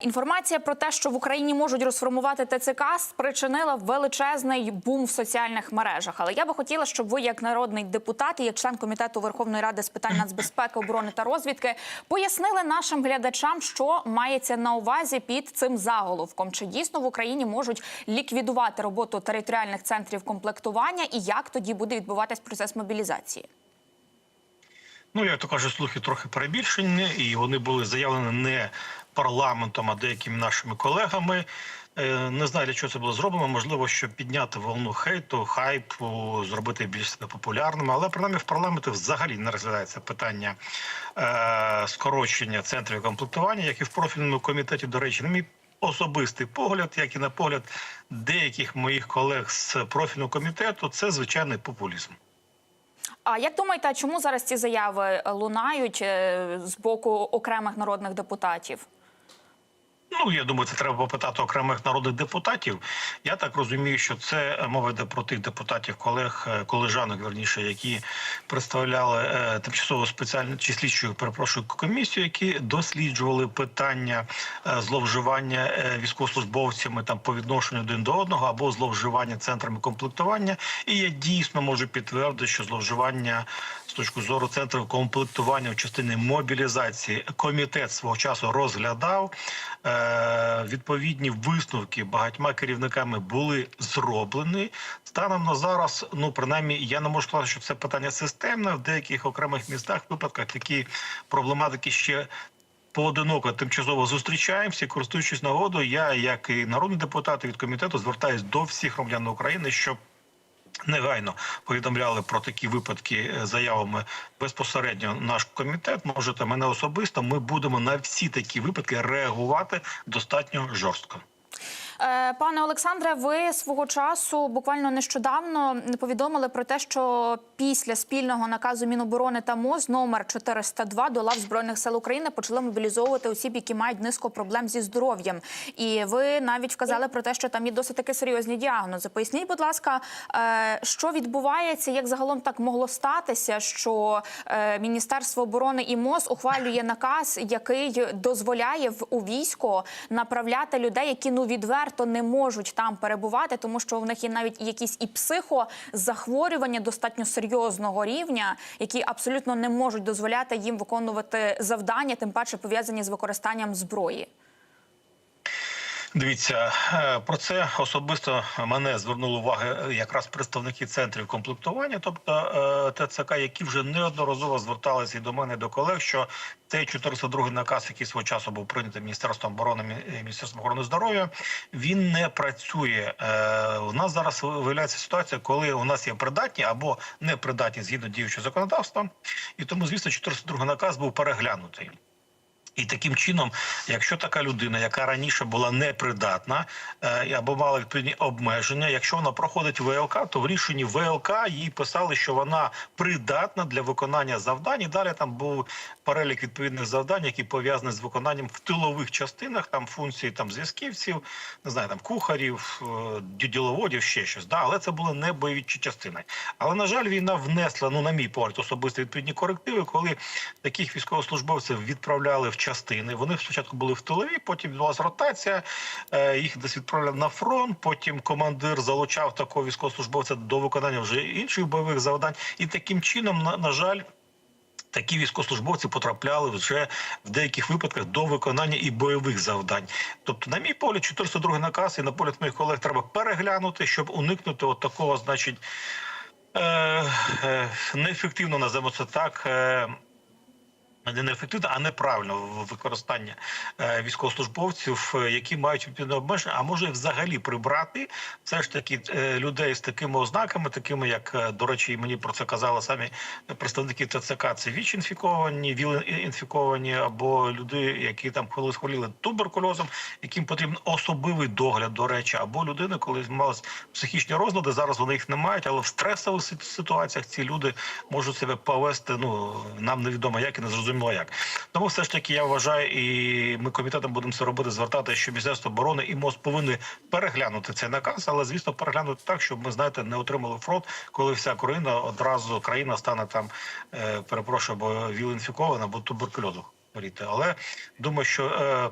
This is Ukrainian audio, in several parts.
Інформація про те, що в Україні можуть розформувати ТЦК, спричинила величезний бум в соціальних мережах. Але я би хотіла, щоб ви, як народний депутат і як член комітету Верховної Ради з питань нацбезпеки, оборони та розвідки, пояснили нашим глядачам, що мається на увазі під цим заголовком. Чи дійсно в Україні можуть ліквідувати роботу територіальних центрів комплектування, і як тоді буде відбуватись процес мобілізації? Ну, як то кажуть, слухи трохи перебільшені, і вони були заявлені не парламентом, а деякими нашими колегами. Е, Не знаю, для чого це було зроблено. Можливо, щоб підняти волну хейту, хайпу, зробити більш популярними. Але принаймні в парламенті взагалі не розглядається питання е, скорочення центрів комплектування, як і в профільному комітеті, до речі, на мій особистий погляд, як і на погляд деяких моїх колег з профільного комітету, це звичайний популізм. А як думаєте, чому зараз ці заяви лунають е, з боку окремих народних депутатів? Ну, я думаю, це треба попитати окремих народних депутатів. Я так розумію, що це е, мова йде про тих депутатів, колег, е, колежанок, верніше, які представляли е, тимчасову спеціальну чи слідчу, перепрошую, комісію, які досліджували питання е, зловживання е, військовослужбовцями там по відношенню один до одного або зловживання центрами комплектування. І я дійсно можу підтвердити, що зловживання з точки зору центрів комплектування в частині мобілізації комітет свого часу розглядав. Е, Відповідні висновки багатьма керівниками були зроблені. Станом на зараз, ну принаймні, я не можу сказати, що це питання системне. В деяких окремих містах випадках такі проблематики ще. Поодиноко тимчасово зустрічаємося, користуючись нагодою, я, як і народний депутат від комітету, звертаюся до всіх громадян України, щоб негайно повідомляли про такі випадки е, заявами безпосередньо наш комітет. Можете мене особисто. Ми будемо на всі такі випадки реагувати достатньо жорстко. Е, Пане Олександре, ви свого часу буквально нещодавно повідомили про те, що після спільного наказу Міноборони та МОЗ номер 402 до лав збройних сил України почали мобілізовувати осіб, які мають низку проблем зі здоров'ям. І ви навіть вказали про те, що там є досить таки серйозні діагнози. Поясніть, будь ласка, е, що відбувається, як загалом так могло статися, що е, Міністерство оборони і МОЗ ухвалює наказ, який дозволяє в у військо направляти людей, які ну відверто не можуть там перебувати, тому що в них є навіть якісь і психозахворювання достатньо серйозного рівня, які абсолютно не можуть дозволяти їм виконувати завдання, тим паче пов'язані з використанням зброї. Дивіться е, про це особисто мене звернули уваги якраз представники центрів комплектування, тобто е, ТЦК, які вже неодноразово зверталися і до мене і до колег, що цей 402 наказ, який свого часу був прийнятий міністерством оборони Мі- міністерством охорони здоров'я, він не працює. Е, У нас зараз виявляється ситуація, коли у нас є придатні або непридатні згідно діючого законодавства, і тому, звісно, 402 наказ був переглянутий. І таким чином, якщо така людина, яка раніше була непридатна е, або мала відповідні обмеження, якщо вона проходить ВЛК, то в рішенні ВЛК їй писали, що вона придатна для виконання завдань. І далі там був перелік відповідних завдань, які пов'язані з виконанням в тилових частинах, там функції там зв'язківців, не знаю, там кухарів, е, діловодів, ще щось. Да, але це були не бойові частини. Але на жаль, війна внесла, ну на мій погляд, особисто відповідні корективи, коли таких військовослужбовців відправляли в частини. Вони спочатку були в тилові, потім відбулася ротація. е, Їх десь відправляли на фронт. Потім командир залучав такого військовослужбовця до виконання вже інших бойових завдань. І таким чином, на, на жаль. Такі військовослужбовці потрапляли вже в деяких випадках до виконання і бойових завдань. Тобто, на мій погляд, 402 наказ і на погляд моїх колег треба переглянути, щоб уникнути от такого, значить, е, е, неефективно називаємо це так. Е, не неефективно, а неправильно використання е, військовослужбовців, е, які мають відповідне обмеження, а може взагалі прибрати все ж таки е, людей з такими ознаками, такими як до речі, мені про це казали самі представники ТЦК. Це віч інфіковані, ВІЛ інфіковані, або люди, які там колись хворіли туберкульозом, яким потрібен особливий догляд, до речі, або людини, коли мали психічні розлади. Зараз вони їх не мають, але в стресових ситуаціях ці люди можуть себе повести. Ну нам невідомо як і не зрозуміло як. Тому все ж таки я вважаю, і ми комітетом будемо це робити, звертати, що Міністерство оборони і МОЗ повинні переглянути цей наказ, але звісно переглянути так, щоб ми знаєте, не отримали фронт, коли вся країна одразу країна стане там, е, перепрошую, або віл інфікована, або туберкульозу хворіти. Але думаю, що. Е,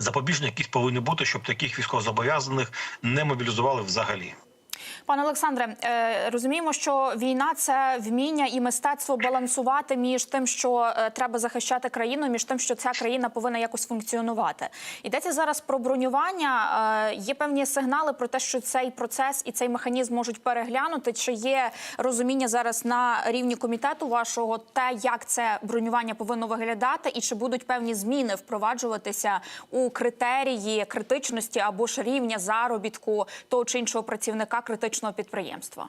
запобіжні якісь повинні бути, щоб таких військовозобов'язаних не мобілізували взагалі. Пане Олександре, е, розуміємо, що війна це вміння і мистецтво балансувати між тим, що е, треба захищати країну, між тим, що ця країна повинна якось функціонувати. Йдеться зараз про бронювання. Е, Є певні сигнали про те, що цей процес і цей механізм можуть переглянути. Чи є розуміння зараз на рівні комітету вашого те, як це бронювання повинно виглядати, і чи будуть певні зміни впроваджуватися у критерії критичності або ж рівня заробітку того чи іншого працівника критичного підприємства?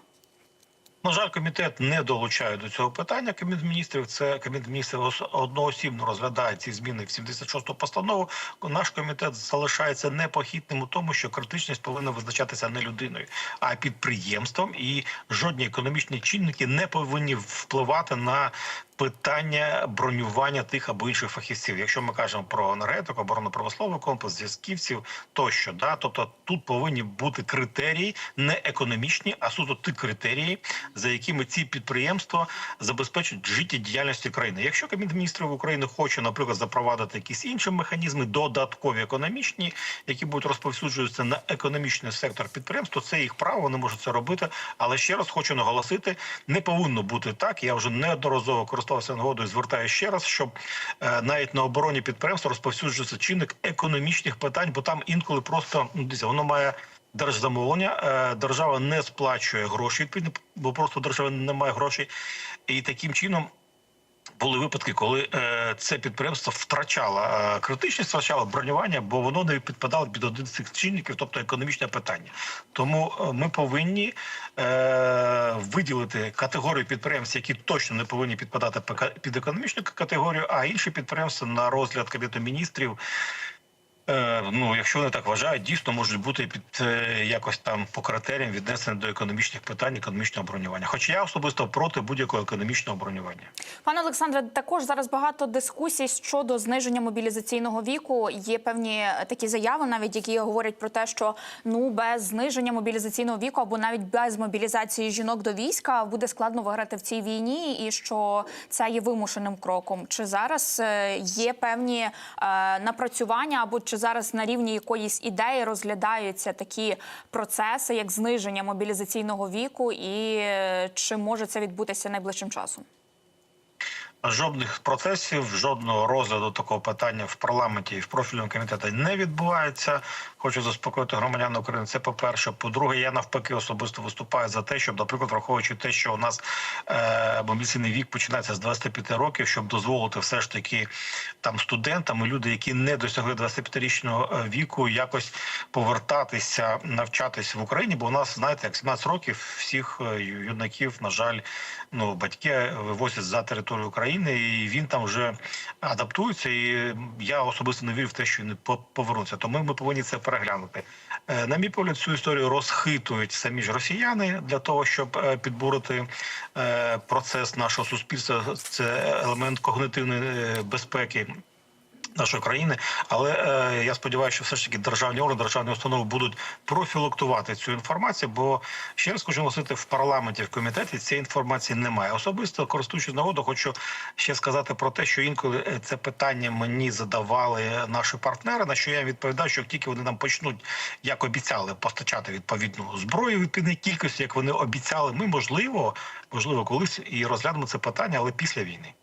На жаль, комітет не долучає до цього питання. Кабінет міністрів це кабінет міністрів ос- одноосібно розглядає ці зміни в 76-ту постанову. Наш комітет залишається непохитним у тому, що критичність повинна визначатися не людиною, а підприємством, і жодні економічні чинники не повинні впливати на. Питання бронювання тих або інших фахівців, якщо ми кажемо про енергетику, оборонно-промисловий комплекс, зв'язківців тощо, да, тобто тут повинні бути критерії не економічні, а суто ті критерії, за якими ці підприємства забезпечують життєдіяльності країни. Якщо Кабінет міністрів України хоче, наприклад, запровадити якісь інші механізми, додаткові економічні, які будуть розповсюджуватися на економічний сектор підприємств, то це їх право, вони можуть це робити. Але ще раз хочу наголосити: не повинно бути так. Я вже неодноразово користувався нагодою, звертає ще раз, щоб е, навіть на обороні підприємства розповсюджується чинник економічних питань, бо там інколи просто ну, дивіться, воно має держзамовлення. Е, держава не сплачує гроші, відповідно, бо просто держава не має грошей, і таким чином. Були випадки, коли е, це підприємство втрачало е, критичність, втрачало бронювання, бо воно не підпадало під один з цих чинників, тобто економічне питання. Тому е, ми повинні виділити категорію підприємств, які точно не повинні підпадати під економічну категорію, а інші підприємства на розгляд кабінету міністрів. Е, ну, якщо вони так вважають, дійсно можуть бути під е, якось там по критеріям віднесені до економічних питань, економічного бронювання. Хоча я особисто проти будь-якого економічного бронювання. Пане Олександре, також зараз багато дискусій щодо зниження мобілізаційного віку. Є певні такі заяви, навіть які говорять про те, що ну без зниження мобілізаційного віку або навіть без мобілізації жінок до війська буде складно виграти в цій війні, і що це є вимушеним кроком. Чи зараз е, є певні е, напрацювання, або чи зараз на рівні якоїсь ідеї розглядаються такі процеси, як зниження мобілізаційного віку, і е, чи може це відбутися найближчим часом? Жодних процесів, жодного розгляду такого питання в парламенті і в профільному комітеті не відбувається. Хочу заспокоїти громадян України. Це по перше. По-друге, я навпаки особисто виступаю за те, щоб, наприклад, враховуючи те, що у нас е, вік починається з 25 років, щоб дозволити все ж таки там студентам і люди, які не досягли 25-річного віку, якось повертатися, навчатись в Україні. Бо у нас знаєте, як 17 років всіх е, юнаків, на жаль, ну батьки вивозять за територію України, і він там вже адаптується. І я особисто не вірю в те, що по- повернуться. Тому ми повинні це переглянути. Е, На мій погляд, цю історію розхитують самі ж росіяни для того, щоб е, підбурити е, процес нашого суспільства. Це елемент когнитивної безпеки нашої країни, але е, я сподіваюся, що все ж таки державні органи, державні установи будуть профілактувати цю інформацію. Бо ще раз хочу наголосити, в парламенті в комітеті цієї інформації немає. Особисто користуючись нагодою, хочу ще сказати про те, що інколи е, це питання мені задавали наші партнери. На що я відповідаю, що тільки вони нам почнуть, як обіцяли, постачати відповідну зброю в відповідній кількості, як вони обіцяли, ми можливо, можливо, колись і розглянемо це питання, але після війни.